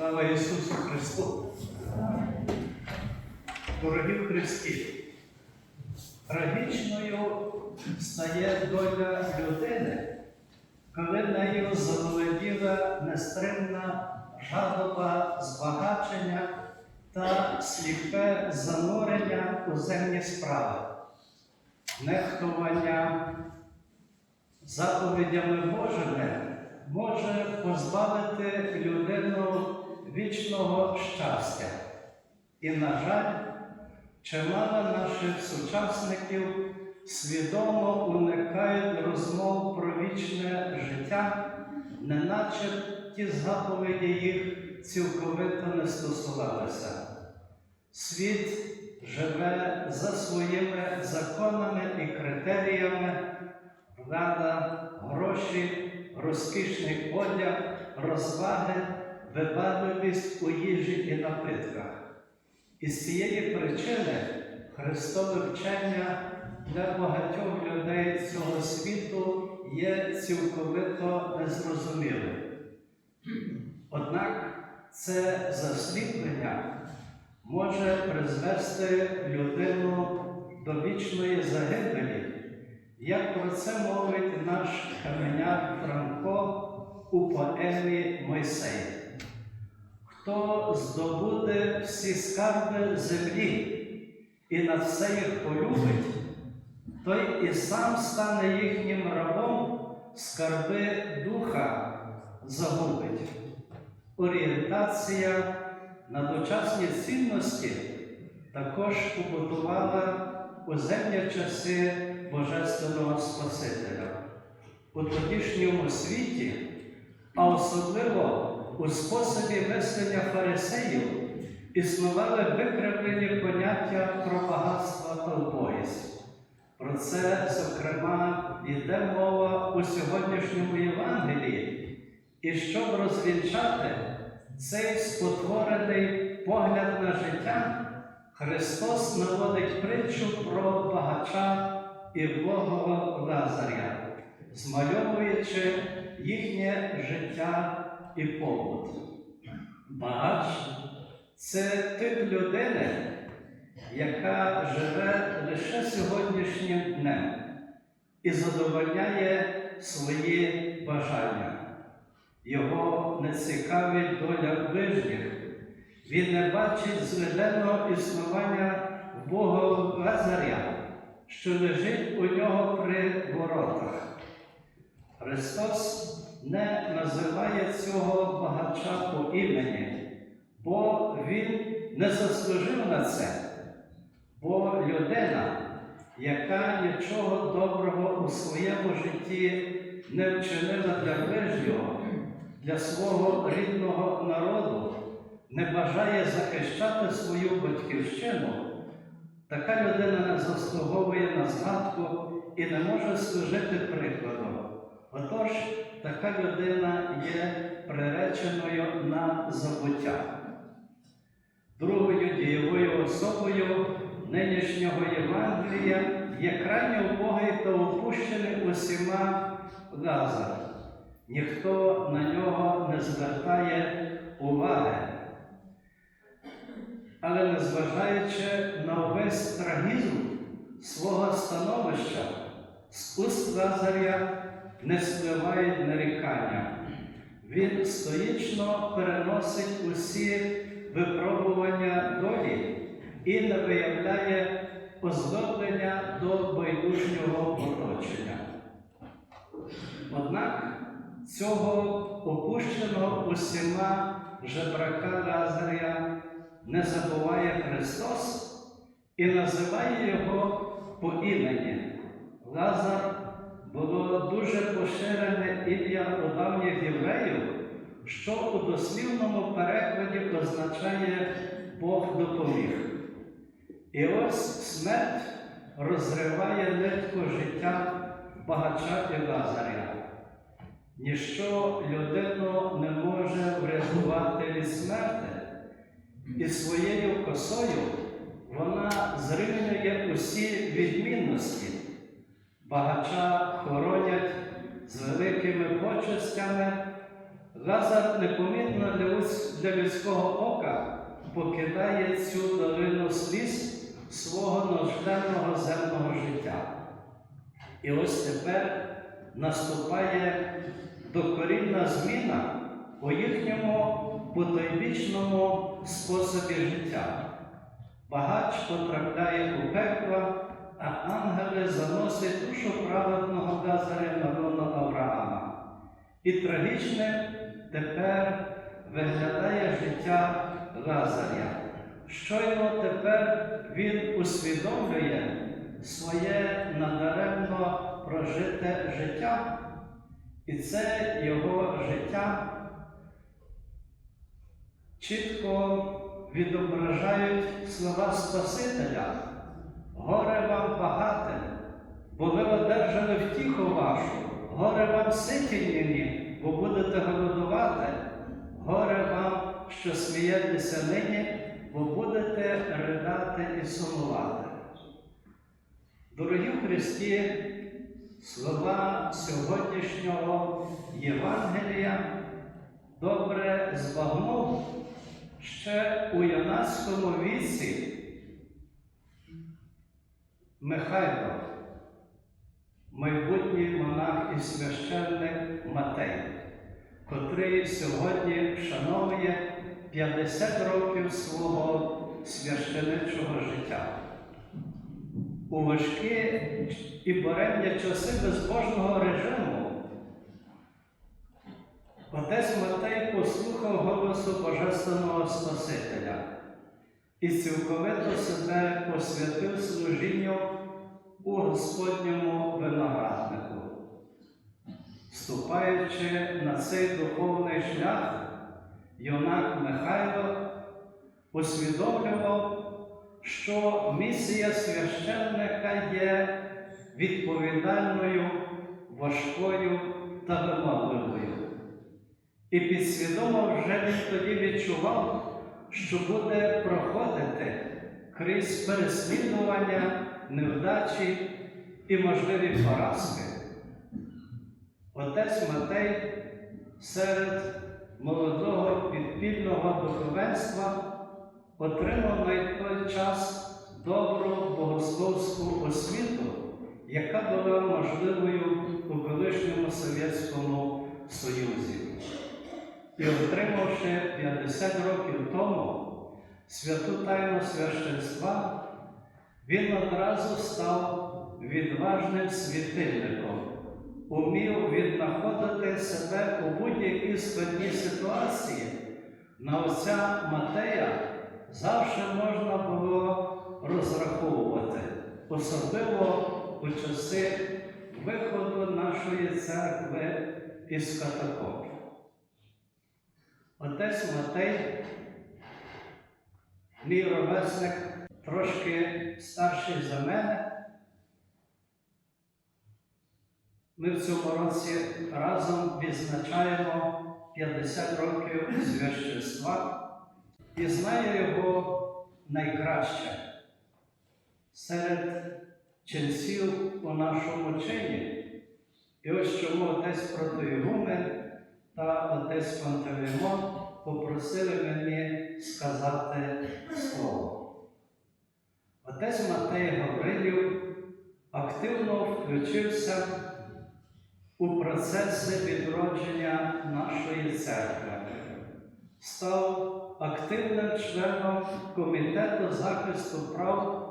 Слава Ісусу Христу! Дорогі в Христі! Трагічною стає доля людини, коли нею заволоділа нестримна жадоба збагачення та сліпе занурення у земні справи, нехтування заповідями Божими може позбавити людину вічного щастя. І, на жаль, чимало наших сучасників свідомо уникають розмов про вічне життя, неначе ті заповіді їх цілковито не стосувалися. Світ живе за своїми законами і критеріями, влада, гроші, розкішний одяг, розваги, вибагливість у їжі і напитках. З цієї причини Христове вчення для багатьох людей цього світу є цілковито незрозумілим. Однак це засліплення може призвести людину до вічної загибелі, як про це мовить наш каменяр Франко у поемі Мойсей. Хто здобуде всі скарби землі і на все їх полюбить, той і сам стане їхнім рабом, скарби духа загубить. Орієнтація на дочасні цінності також побудувала у земні часи Божественного Спасителя. У тодішньому світі, а особливо у способі мислення фарисеїв, існували викривлені поняття про багатство та убогість. Про це, зокрема, йде мова у сьогоднішньому Євангелії. І щоб розвінчати цей спотворений погляд на життя, Христос наводить притчу про багача і Богого Лазаря, змальовуючи їхнє життя і побут. Багач це тип людини, яка живе лише сьогоднішнім днем і задовольняє свої бажання. Його не цікавить доля ближніх. Він не бачить зведеного існування Бога Лазаря, що лежить у нього при воротах. Христос не називає цього багача по імені, бо Він не заслужив на це, бо людина, яка нічого доброго у своєму житті не вчинила для ближнього, для свого рідного народу, не бажає захищати свою батьківщину, така людина не заслуговує на згадку і не може служити прикладом. Отож, така людина є приреченою на забуття. Другою дієвою особою нинішнього Євангелія є крайньо убогий та опущений усіма Лазар. Ніхто на нього не звертає уваги. Але незважаючи на увесь трагізм свого становища, з уст Лазаря не спливають нарікання. Він стоїчно переносить усі випробування долі і не виявляє озлоблення до байдужнього оточення. Однак цього опущеного усіма жебрака Лазаря не забуває Христос і називає його по імені. Лазар було дуже поширене ім'я у давніх євреїв, що у дослівному перекладі означає Бог допоміг. І ось смерть розриває нитку життя багача і Лазаря. Ніщо людину не може врятувати від смерти, і своєю косою вона зрівнює усі відмінності. Багача хоронять з великими почестями, Лазар непомітно для, людського ока покидає цю долину сліз свого нужденного земного життя. І ось тепер наступає докорінна зміна у їхньому потойбічному способі життя. Багач потрапляє у пекло, а ангели заносять душу праведного Лазаря на лоно Авраама. І трагічним тепер виглядає життя Лазаря. Щойно тепер він усвідомлює своє надаремно прожите життя, і це його життя чітко відображають слова Спасителя. Горе вам багате, бо ви одержали втіху вашу, горе вам ситінні, бо будете голодувати, горе вам, що смієтеся нині, бо будете ридати і сумувати. Дорогі Христі, слова сьогоднішнього Євангелія добре збагнув ще у юнацькому віці Михайло, майбутній монах і священник Матей, котрий сьогодні вшановує 50 років свого священичого життя. У важкі і буремні часи безбожного режиму Отець Матей послухав голосу Божественного Спасителя і цілковито себе посвятив служінню у Господньому винограднику. Вступаючи на цей духовний шлях, юнак Михайло усвідомлював, що місія священника є відповідальною, важкою та вимогливою. І підсвідомо вже він тоді відчував, що буде проходити крізь переслідування, невдачі і можливі поразки. Отець Матей серед молодого підпільного духовенства отримав на той час добру богословську освіту, яка була можливою у колишньому Совєтському Союзі. І отримавши 50 років тому святу тайну священства, він одразу став відважним світильником, умів віднаходити себе у будь-якій складній ситуації. На отця Матея завжди можна було розраховувати, особливо у часи виходу нашої церкви із катакомб. Отець Матей, мій ровесник, трошки старший за мене. Ми в цьому році разом відзначаємо 50 років священства і знаю його найкраще серед ченців у нашому чині. І ось чому отець Протоігумен та отець Пантелеймон попросили мені сказати слово. Отець Матей Гаврилів активно включився у процеси відродження нашої церкви, став активним членом Комітету захисту прав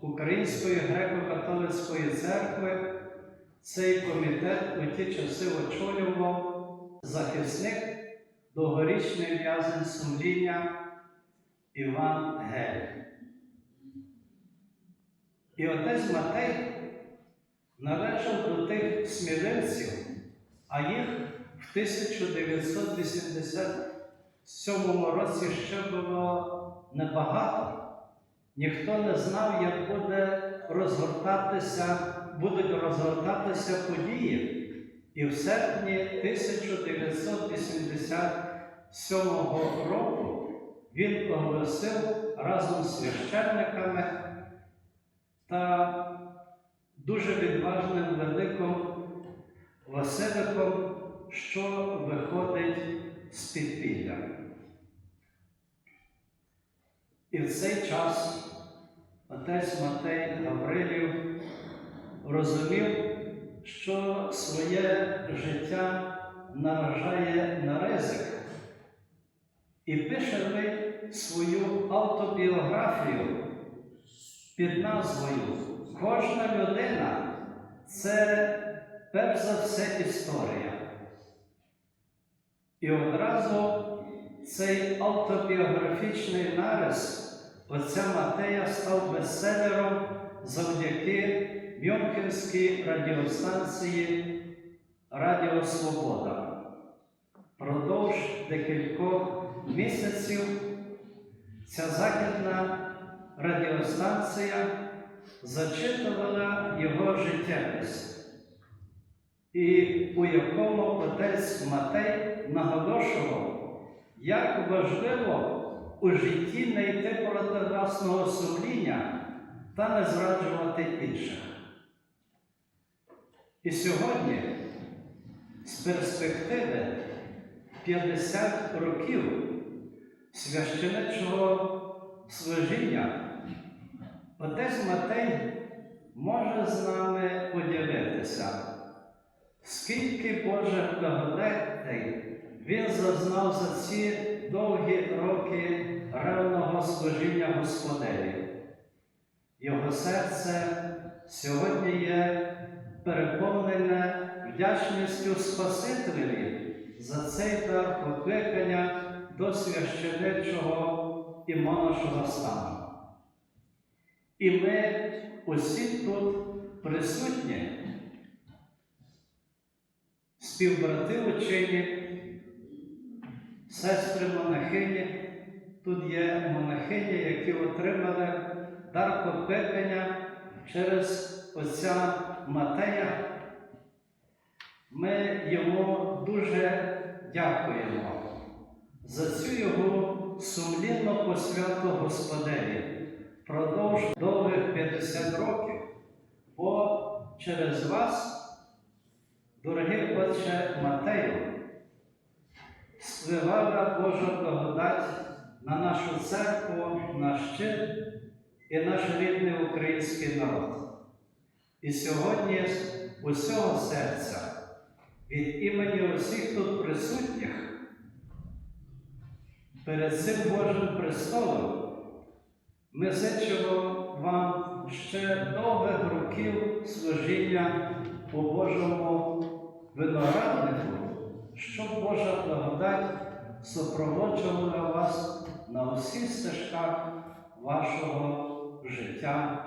Української греко-католицької церкви. Цей комітет у ті часи очолював захисник, довгорічний в'язень сумління Іван Гель. І отець Матей належав до тих сміливців, а їх в 1987 році ще було небагато. Ніхто не знав, як буде розгортатися, будуть розгортатися події. І в серпні 1987 року він оголосив разом з священниками та дуже відважним великим Василиком, що виходить з підпілля. І в цей час отець Матей Гаврилів розумів, що своє життя наражає на ризик і пише ми свою автобіографію під назвою Кожна людина це перш за все історія. І одразу цей автобіографічний нарис отця Матея став бестселером завдяки Мюнхенській радіостанції Радіо Свобода. Продовж декількох місяців ця західна радіостанція зачитувала його життєпис, і у якому отець Матей наголошував, як важливо у житті не проти власного сумління та не зраджувати інших. І сьогодні, з перспективи 50 років священичого служіння, отець Матей може з нами поділитися, скільки Божих благодатей він зазнав за ці довгі роки ревного служіння Господеві. Його серце сьогодні є переповнене вдячністю Спасителеві за цей дар покликання до священичого і монашого стану. І ми усі тут присутні, співбрати учені, сестри монахині, тут є монахині, які отримали дар покликання через отця Матея. Ми йому дуже дякуємо за цю його сумлінну посвяту Господеві впродовж довгих 50 років, бо через вас, дорогий Отче Матею, спливала Божа благодать на нашу церкву, наш щит і наш рідний український народ. І сьогодні з усього серця від імені усіх тут присутніх перед цим Божим престолом ми зичимо вам ще довгих років служіння у Божому винограднику, щоб Божа благодать супроводжувала вас на усіх стежках вашого життя.